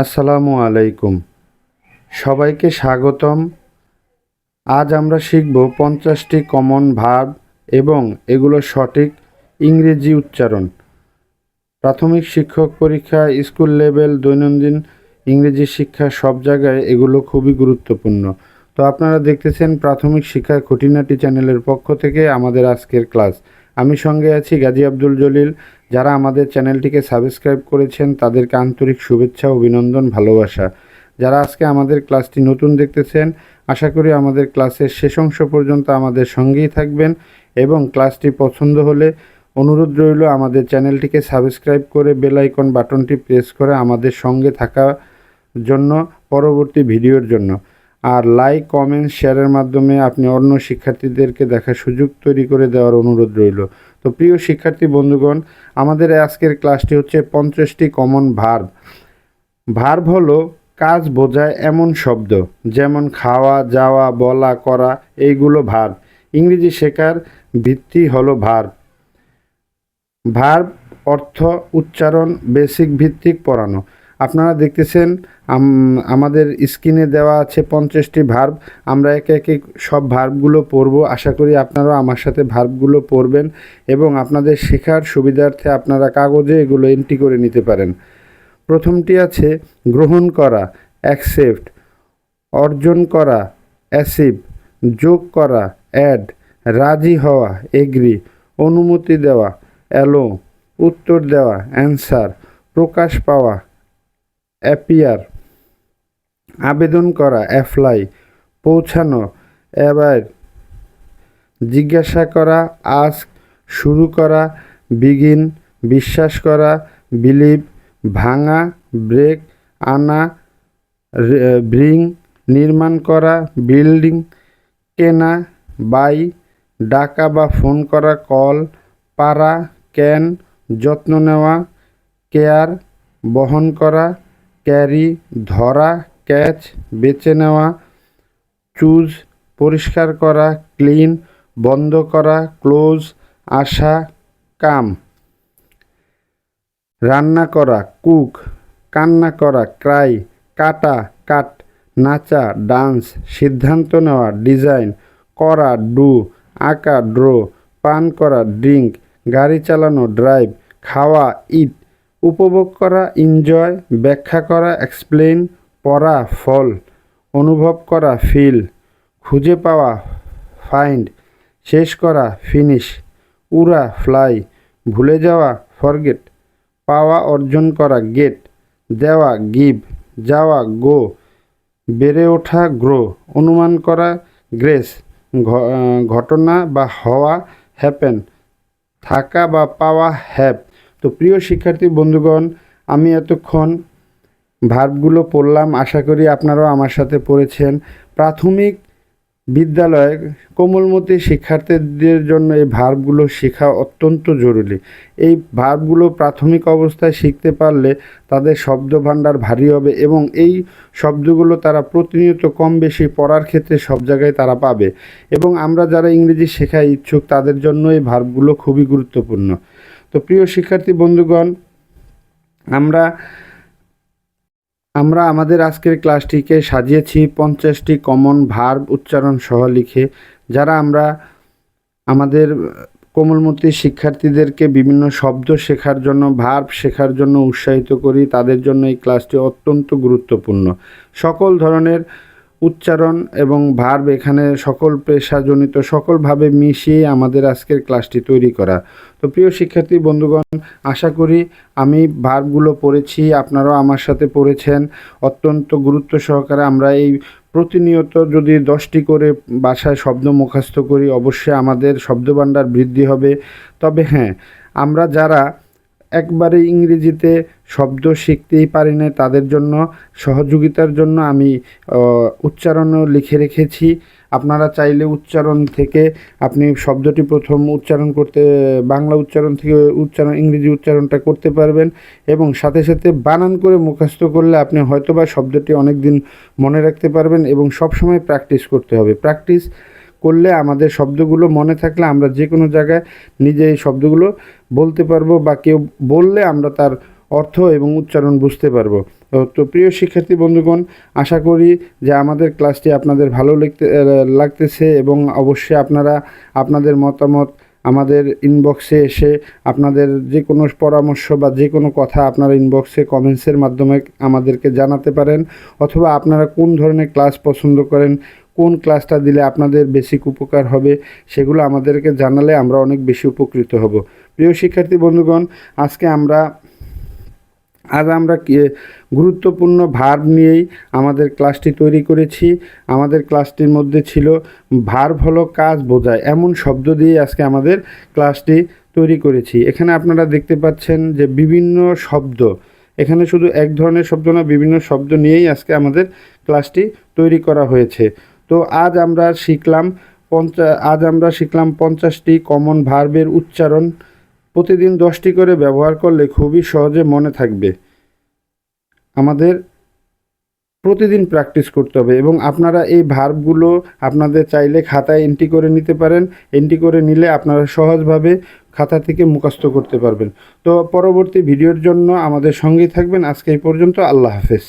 আসসালামু আলাইকুম। সবাইকে স্বাগতম। আজ আমরা শিখব পঞ্চাশটি কমন ভার্ব এবং এগুলোর সঠিক ইংরেজি উচ্চারণ। প্রাথমিক শিক্ষক পরীক্ষা, স্কুল লেভেল, দৈনন্দিন ইংরেজি শিক্ষা, সব জায়গায় এগুলো খুবই গুরুত্বপূর্ণ। তো আপনারা দেখতেছেন প্রাথমিক শিক্ষা খুঁটিনাটি চ্যানেলের পক্ষ থেকে আমাদের আজকের ক্লাস। আমি সঙ্গে আছি গাজী আব্দুল জলিল যারা আমাদের চ্যানেলটিকে সাবস্ক্রাইব করেছেন, তাদেরকে আন্তরিক শুভেচ্ছা, অভিনন্দন, ভালোবাসা। যারা আজকে আমাদের ক্লাসটি নতুন দেখতেছেন, আশা করি আমাদের ক্লাসের শেষ অংশ পর্যন্ত আমাদের সঙ্গেই থাকবেন এবং ক্লাসটি পছন্দ হলে অনুরোধ রইল আমাদের চ্যানেলটিকে সাবস্ক্রাইব করে বেল আইকন বাটনটি প্রেস করে আমাদের সঙ্গে থাকার জন্য, পরবর্তী ভিডিওর জন্য। আর লাইক, কমেন্ট, শেয়ারের মাধ্যমে আপনি অন্য শিক্ষার্থীদেরকে দেখার সুযোগ তৈরি করে দেওয়ার অনুরোধ রইল। তো প্রিয় শিক্ষার্থী বন্ধুগণ, আমাদের আজকের ক্লাসটি হচ্ছে পঞ্চাশটি কমন ভার্ব। ভার্ব হলো কাজ বোঝায় এমন শব্দ, যেমন খাওয়া, যাওয়া, বলা, করা, এইগুলো ভার্ব। ইংরেজি শেখার ভিত্তি হলো ভার্ব। ভার্ব অর্থ উচ্চারণ, বেসিক ভিত্তিক পড়ানো। আপনারা দেখতেছেন আমাদের স্ক্রিনে দেওয়া আছে পঞ্চাশটি ভার্ব আমরা একে একে সব ভার্বগুলো পড়ব। আশা করি আপনারাও আমার সাথে ভার্বগুলো পড়বেন এবং আপনাদের শেখার সুবিধার্থে আপনারা কাগজে এগুলো এন্ট্রি করে নিতে পারেন। প্রথমটি আছে, গ্রহণ করা অ্যাকসেপ্ট অর্জন করা অ্যাসিভ যোগ করা অ্যাড রাজি হওয়া এগ্রি অনুমতি দেওয়া অ্যালো উত্তর দেওয়া অ্যান্সার প্রকাশ পাওয়া অ্যাপিয়ার আবেদন করা অ্যাপ্লাই পৌঁছানো অ্যাবাইড জিজ্ঞাসা করা আস্ক শুরু করা বিগিন বিশ্বাস করা বিলিভ ভাঙা ব্রেক আনা ব্রিং নির্মাণ করা বিল্ডিং কেনা বাই ডাকা বা ফোন করা কল পারা ক্যান যত্ন নেওয়া কেয়ার বহন করা ক্যারি, ধরা, ক্যাচ, বেছে নেওয়া, চুজ, পরিষ্কার করা, ক্লিন, বন্ধ করা, ক্লোজ, আসা, কাম। রান্না করা, কুক। কান্না করা, ক্রাই। কাটা, কাট। নাচা, ডান্স। সিদ্ধান্ত নেওয়া, ডিজাইন। করা, ডু। আঁকা, ড্র। পান করা, ড্রিঙ্ক। গাড়ি চালানো, ড্রাইভ। খাওয়া, ইট। উপভোগ করা এনজয় ব্যাখ্যা করা এক্সপ্লেন পড়া, ফল, অনুভব করা ফিল খুঁজে পাওয়া ফাইন্ড শেষ করা ফিনিশ উড়া ফ্লাই ভুলে যাওয়া ফরগেট পাওয়া, অর্জন করা গেট দেওয়া গিভ যাওয়া গো বেড়ে ওঠা গ্রো অনুমান করা গ্রেস ঘটনা বা হওয়া হ্যাপেন থাকা বা পাওয়া হ্যাপ তো প্রিয় শিক্ষার্থী বন্ধুগণ, আমি এতক্ষণ ভার্বগুলো পড়লাম। আশা করি আপনারাও আমার সাথে পড়েছেন। প্রাথমিক বিদ্যালয়ে কোমলমতি শিক্ষার্থীদের জন্য এই ভার্বগুলো শেখা অত্যন্ত জরুরি। এই ভার্বগুলো প্রাথমিক অবস্থায় শিখতে পারলে তাদের শব্দ ভাণ্ডার ভারী হবে এবং এই শব্দগুলো তারা প্রতিনিয়ত কম বেশি পড়ার ক্ষেত্রে সব জায়গায় তারা পাবে। এবং আমরা যারা ইংরেজি শেখায় ইচ্ছুক, তাদের জন্য এই ভার্বগুলো খুবই গুরুত্বপূর্ণ। তো প্রিয় শিক্ষার্থী বন্ধুগণ, আমরা আমরা আমাদের আজকের ক্লাসটিকে সাজিয়েছি পঞ্চাশটি কমন ভার্ব উচ্চারণ সহ লিখে, যারা আমরা আমাদের কোমলমতি শিক্ষার্থীদেরকে বিভিন্ন শব্দ শেখার জন্য, ভার্ব শেখার জন্য উৎসাহিত করি, তাদের জন্য এই ক্লাসটি অত্যন্ত গুরুত্বপূর্ণ। সকল ধরনের উচ্চারণ এবং ভার্ব এখানে সকল পেশাজনিত সকলভাবে মিশিয়ে আমাদের আজকের ক্লাসটি তৈরি করা। তো প্রিয় শিক্ষার্থী, বন্ধুগণ, আশা করি আমি ভার্বগুলো পড়েছি, আপনারাও আমার সাথে পড়েছেন। অত্যন্ত গুরুত্ব সহকারে আমরা এই প্রতিনিয়ত যদি দশটি করে বাসায় শব্দ মুখস্থ করি, অবশ্যই আমাদের শব্দভাণ্ডার বৃদ্ধি হবে। তবে হ্যাঁ আমরা যারা একবারে ইংরেজিতে শব্দ শিখতেই পারি না তাদের জন্য, সহযোগিতার জন্য আমি উচ্চারণও লিখে রেখেছি। আপনারা চাইলে উচ্চারণ থেকে আপনি শব্দটি প্রথম উচ্চারণ করতে, বাংলা উচ্চারণ থেকে উচ্চারণ, ইংরেজি উচ্চারণটা করতে পারবেন এবং সাথে সাথে বানান করে মুখস্থ করলে আপনি হয়তোবা শব্দটি অনেক দিন মনে রাখতে পারবেন এবং সবসময় প্র্যাকটিস করতে হবে। প্র্যাকটিস করলে আমাদের শব্দগুলো মনে থাকলে আমরা যে কোনো জায়গায় নিজে এই শব্দগুলো বলতে পারব বা কেউ বললে আমরা তার অর্থ এবং উচ্চারণ বুঝতে পারব। তো প্রিয় শিক্ষার্থী বন্ধুগণ আশা করি যে আমাদের ক্লাসটি আপনাদের ভালো আহ, লাগতেছে এবং অবশ্যই আপনারা আপনাদের মতামত আমাদের ইনবক্সে এসে আপনাদের যে কোনো পরামর্শ বা যে কোনো কথা আপনারা ইনবক্সে কমেন্টসের মাধ্যমে আমাদেরকে জানাতে পারেন অথবা আপনারা কোন ধরনের ক্লাস পছন্দ করেন কোন ক্লাসটা দিলে আপনাদের বেসিক উপকার হবে সেগুলো আমাদেরকে জানালে আমরা অনেক বেশি উপকৃত হব। প্রিয় শিক্ষার্থী বন্ধুগণ, আজকে আমরা, আজ আমরা গুরুত্বপূর্ণ ভার্ব নিয়েই আমাদের ক্লাসটি তৈরি করেছি। আমাদের ক্লাসটির মধ্যে ছিল ভার্ব হলো কাজ বোঝায়। এমন শব্দ দিয়ে আজকে আমাদের ক্লাসটি তৈরি করেছি। এখানে আপনারা দেখতে পাচ্ছেন যে বিভিন্ন শব্দ, এখানে শুধু এক ধরনের শব্দ না, বিভিন্ন শব্দ নিয়েই আজকে আমাদের ক্লাসটি তৈরি করা হয়েছে। তো আজ আমরা শিখলাম পঞ্চা, আজ আমরা শিখলাম পঞ্চাশটি কমন ভার্বের উচ্চারণ। প্রতিদিন দশটি করে ব্যবহার করলে খুবই সহজে মনে থাকবে। আমাদের প্রতিদিন প্র্যাকটিস করতে হবে এবং আপনারা এই ভার্বগুলো আপনাদের চাইলে খাতায় এন্ট্রি করে নিতে পারেন। এন্ট্রি করে নিলে আপনারা সহজভাবে খাতা থেকে মুখস্থ করতে পারবেন। তো পরবর্তী ভিডিওর জন্য আমাদের সঙ্গেই থাকবেন। আজকে এই পর্যন্ত আল্লাহ হাফেজ।